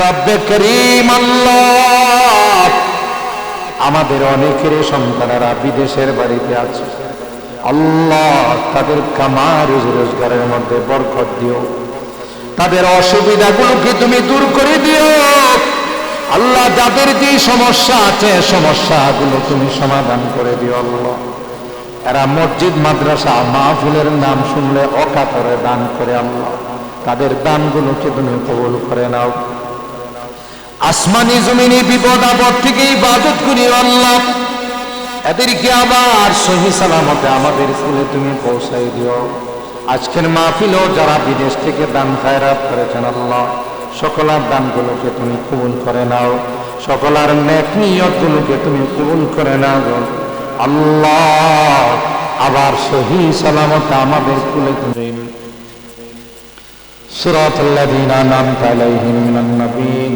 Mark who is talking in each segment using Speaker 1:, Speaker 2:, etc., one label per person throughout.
Speaker 1: করিম আমাদের অনেকের সন্তানেরা বিদেশের বাড়িতে আছে। আল্লাহ তাদের কামা রুজি রোজগারের মধ্যে বরকত দিও। তাদের অসুবিধাগুলোকে তুমি দূর করে দিও। আল্লাহ যাদের যে সমস্যা আছে, সমস্যাগুলো তুমি সমাধান করে দিও আল্লাহ। এরা মসজিদ, মাদ্রাসা, মাহফিলের নাম শুনলে অকাতরে দান করে আল্লাহ। তাদের দানগুলোকে তুমি কবুল করে নাও। আসমানি জমিনি বিপদ আপদ থেকে ইবাদত করি আল্লাহ এদেরকে আবার সহি সালামতে আমাদের স্কুলে তুমি পৌঁছাই দিও আজকের মাহফিলও যারা বিদেশ থেকে দান খায়রাত করেছেন আল্লাহ সকলার দানগুলোকে তুমি কবুল করে নাও সকলার নেক নিয়তগুলোকে তুমি কবুল করে নাও গো। আল্লাহ আবার সহি সালামতে আমাদের স্কুলে তুমি صراط الذين أنعمت عليهم من النبيين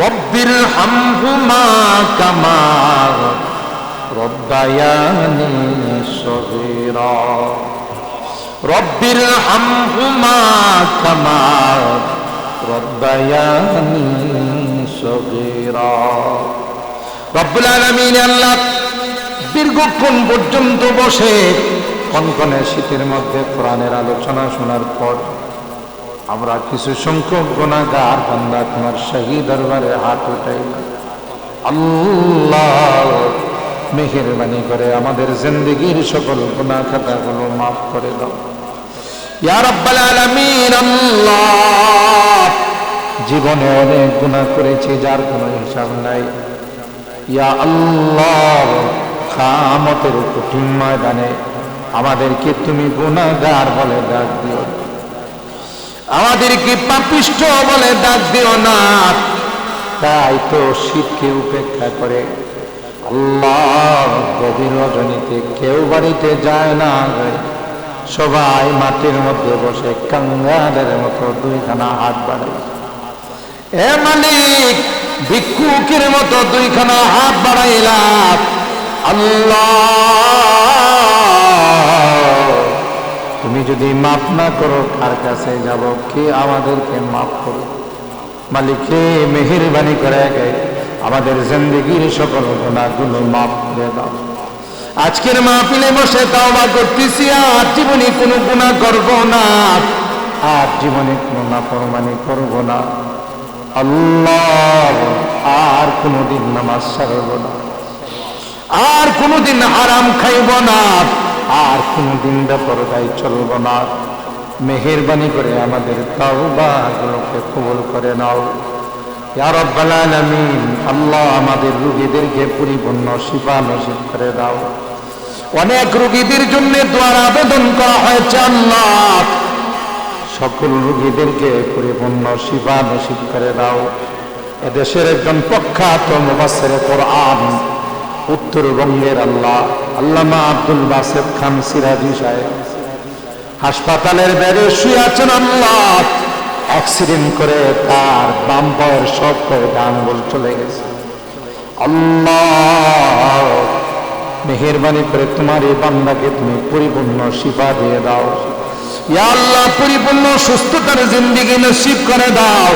Speaker 1: রব্বির হামহুমা কামা রব্বায়ানি সগীরা। রব্বির হামহুমা কামা রব্বায়ানি সগীরা। রব্বুল আলামিন আল্লাহ দীর্ঘক্ষণ পর্যন্ত বসে কনকনে শীতের মধ্যে কোরআনের আলোচনা শোনার পর আমরা কিছু সংখ্যক গুণাগার, বান্দা তোমার শাহী দরবারে হাত উঠাই আল্লাহ মেহেরবানি করে আমাদের জিন্দগির সকল গুণা খাতাগুলো মাফ করে দাও। জীবনে অনেক গুণা করেছি, যার কোনো হিসাব নাই। ইয়া আল্লাহ খামতের কঠিন ময়দানে আমাদেরকে তুমি গুণাগার বলে ডাক দিও। আমাদেরকে পাপিষ্ট বলে ডাক দিও না। তাই তো শীতকে উপেক্ষা করে আল্লাহ গভীর রজনীতে কেউ বাড়িতে যায় না সবাই মাটির মধ্যে বসে কাঙ্গালের মতো দুইখানা হাত বাড়ায়। এ মালিক ভিক্ষুকের মতো দুইখানা হাত বাড়াইলাম। আল্লাহ তুমি যদি মাফ না করো, কার কাছে যাব? কে আমাদেরকে মাফ করো মালিককে মেহেরবানি করে আমাদের জিন্দগির সকল গুণাগুলো মাফ করে দাও। আজকের মাহফিলে বসে তাও তাওবা করতেছি, আর জীবনে কোনো গুণা করব না। আর জীবনে কোনো নাফরমানি করব না। আল্লাহ, আর কোনোদিন নামাজ ছাড়ব না। আর কোনোদিন আরাম খাইব না। আর কোনোদিন বেপরদায় চলব না। মেহেরবানি করে আমাদের তাওবাগুলোকে কবুল করে নাও। ইয়া রাব্বাল আল্লাহ আমাদের রুগীদেরকে পরিপূর্ণ শিফা নসিব করে দাও। অনেক রুগীদের জন্য দোয়ার আবেদন করা হয়েছে আল্লাহ। সকল রুগীদেরকে পরিপূর্ণ শিফা নসিব করে দাও। এদেশের একজন প্রখ্যাত মুবাসের কোরআন উত্তরবঙ্গের আল্লাহ, আল্লামা আব্দুল বাসেদ খান সিরাজি সাহেব। হাসপাতালের বেড়ে শুয়ে আছেন আল্লাহ। অ্যাক্সিডেন্ট করে তার বাম পায়ের সব করে ডাঙ্গল চলে গেছে। আল্লাহ, মেহেরবানি করে তোমার এই বান্দাকে তুমি পরিপূর্ণ শিফা দিয়ে দাও। ইয়া আল্লাহ, পরিপূর্ণ সুস্থতার জিন্দিগি নসিব করে দাও।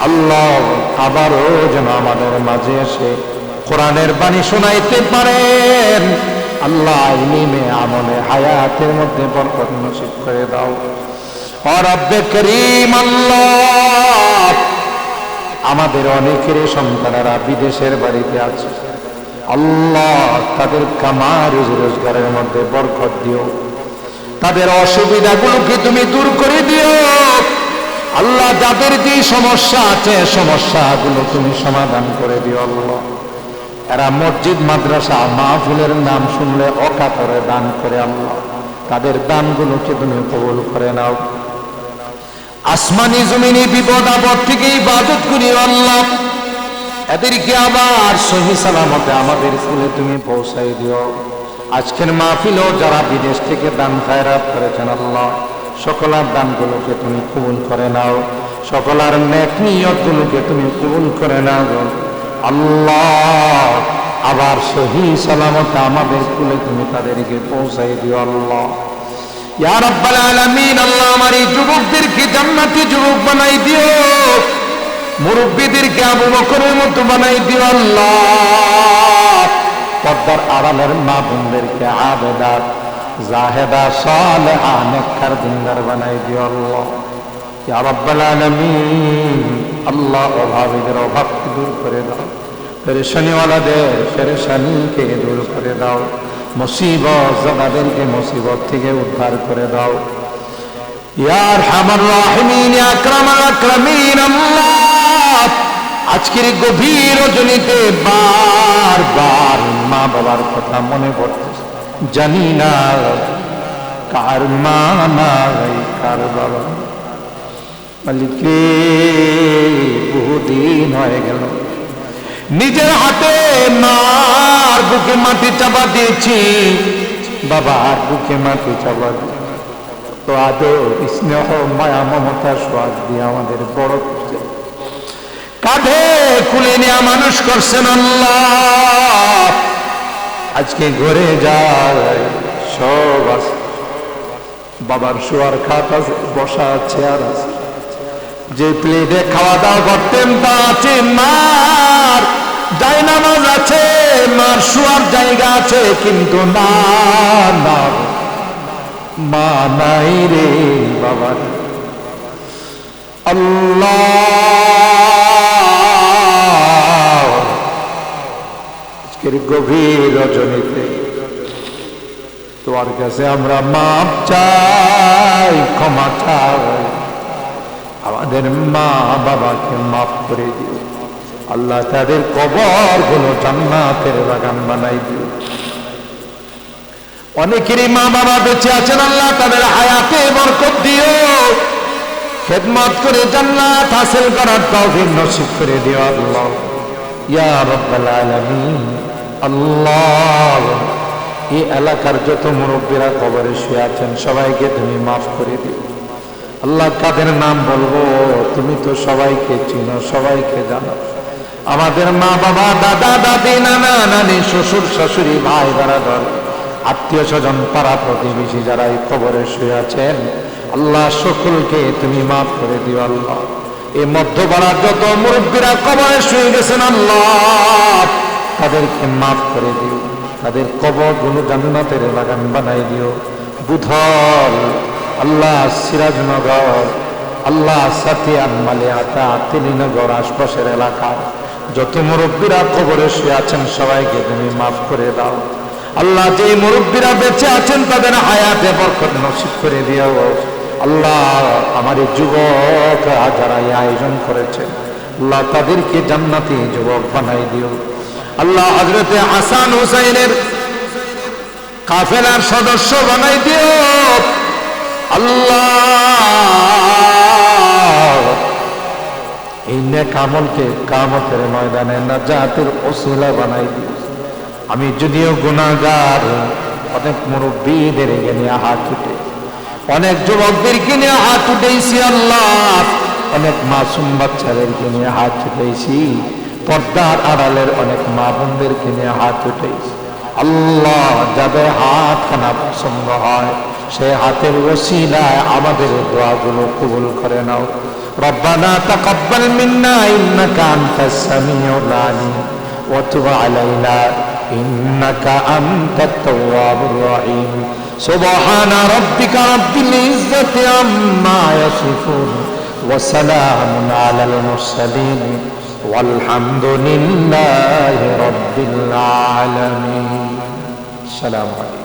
Speaker 1: আল্লাহ, আবারও যেন আমাদের মাঝে এসে কোরআনের বাণী শোনাইতে পারেন। আল্লাহ ইলিমে আমলে হায়াতের মধ্যে বরকত নসিব করে দাও। রব্বে করিম আল্লাহ, আমাদের অনেকের সন্তানেরা বিদেশের বাড়িতে আছে। আল্লাহ তাদের কামা রুজি রোজগারের মধ্যে বরকত দিও। তাদের অসুবিধাগুলোকে তুমি দূর করে দিও। আল্লাহ যাদের যে সমস্যা আছে, সমস্যাগুলো তুমি সমাধান করে দিও আল্লাহ। এরা মসজিদ, মাদ্রাসা, মাহফিলের নাম শুনলে অকাতরে দান করে আল্লাহ। তাদের দানগুলোকে তুমি কবুল করে নাও? আসমানি জমিনি বিপদ আপদ থেকে ইবাদত করি আল্লাহ। এদেরকে আবার সহি সালামতে আমাদের স্কুলে তুমি পৌঁছাই দিও। আজকের মাহফিলও যারা বিদেশ থেকে দান খায়রাত করেছেন আল্লাহ, সকলার দানগুলোকে তুমি কবুল করে নাও। সকলার নেক নিয়তগুলোকে তুমি কবুল করে নাও। আল্লাহ, আবার সহি সালামতে আমাদের কুলে তুমি তাদেরকে পৌঁছাই দিও আল্লাহ। ইয়া রাব্বাল আলামিন, আল্লাহ আমার এই যুবকদেরকে জান্নাতি যুবক বানাই দিও। মুরব্বীদেরকে আবু বকরের মতো বানাই দিও আল্লাহ। পর্দার আড়ালের মা বোনদেরকে আবেদার জাহেদা, সালেহা, নেককার দিনদার বানাই দিও আল্লাহ। ইয়া রাব্বাল আলামিন। আল্লাহ অভাবীদের অভাবকে দূর করে দাও। পেরেশানিওয়ালাদের পেরেশানিকে দূর করে দাও। মুসিবত যাদেরকে মুসিবত থেকে উদ্ধার করে দাও। ইয়ার হামার রাহিমিন আকরামাল আকরামিন, আল্লাহ! আজকের গভীর রজনীতে বারবার মা বাবার কথা মনে পড়তেছে জানি না কার মা নাই, কার বাবা মালিকে বহুদিন হয়ে গেল। নিজের হাতে মার বুকে মাটি চাপা দিয়েছি, বাবার বুকে মাটি চাপা তো আদর, স্নেহ, মায়া, মমতা সোয়াদ দিয়ে আমাদের বড় করছে। কাঁধে কুলে নেওয়া মানুষ করছেন আল্লাহ। আজকে ঘরে যায়, সব আছে। বাবার শোয়ার খাট আছে, বসা চেয়ার আছে। যে প্লেটে খাওয়া দাওয়া করতেন তা আছে মার। ডাইনামাজ আছে মার, শোয়ার জায়গা আছে, কিন্তু না না। মা নাই রে বাবা। আল্লাহ। গভীর রজনীতে তোমার কাছে আমরা মাপ চাই, ক্ষমা চাই। আমাদের মা বাবাকে মাফ করে দিও। আল্লাহ তাদের কবরগুলো জান্নাতের বাগান বানাই দিও। অনেকেরই মা বাবা বেঁচে আছেন, আল্লাহ তাদের হায়াতে বরকত দিও। খেদমত করে জান্নাত হাসিল করার তৌফিক নসিব করে দিও আল্লাহ। ইয়া রাব্বাল আলামিন, আল্লাহ, এই এলাকার যত মুরব্বীরা কবরে শুয়ে আছেন, সবাইকে তুমি মাফ করে দিও। আল্লাহ কাদের নাম বলব, তুমি তো সবাইকে চিনো, সবাইকে জানো। আমাদের মা বাবা, দাদা, দাদি, নানা, নানি, শ্বশুর, শাশুড়ি, ভাই বারাদর আত্মীয় স্বজন, পাড়া প্রতিবেশী যারা এই খবরে শুয়ে আছেন, আল্লাহ সকলকে তুমি মাফ করে দিও আল্লাহ। এই মধ্যপাড়ার যত মুরব্বীরা কবরে শুয়ে গেছেন আল্লাহ, তাদেরকে মাফ করে দিও। তাদের কবরগুলো জান্নাতের বাগান বানাই দিও। বুধল আল্লাহ সিরাজনগর, আল্লাহ সাতিয়ান মালিয়াতা তিলিনগর আশপাশের এলাকার যত মুরব্বীরা কবরে শুয়ে আছেন, সবাইকে তুমি মাফ করে দাও। আল্লাহ যে মুরব্বীরা বেঁচে আছেন, তাদের হায়াতে বরকত নসিব করে দিও। আল্লাহ আমার যুবক যারা এই আয়োজন করেছে আল্লাহ তাদেরকে জান্নাতি যুবক বানাই দিও। আল্লাহ হজরতে হাসান হুসাইনের কাফেলার সদস্য বানাই দিও। আল্লাহ। এই নেক আমলকে কামতের ময়দানে না নাজাতের ওসিলা বানাই দিও আমি যদিও গুণাগার অনেক মুরব্বীদের নিয়ে হাত উঠে অনেক যুবকদেরকে নিয়ে হাত উঠেছি আল্লাহ। অনেক মাসুম বাচ্চাদেরকে নিয়ে হাত উঠেছি পর্দার আড়ালের অনেক মা বোনদেরকে নিয়ে হাত উঠেছি আল্লাহ যাদের হাত খানা পছন্দ হয় সেই হাতের ওসিলায় আমাদের দোয়াগুলো কবুল করে নাও ربنا تقبل منا إنك أنت السميع العليم وتب علينا إنك أنت التواب الرحيم سبحان ربك رب العزة عما يصفون وسلام على المرسلين والحمد لله رب العالمين السلام عليكم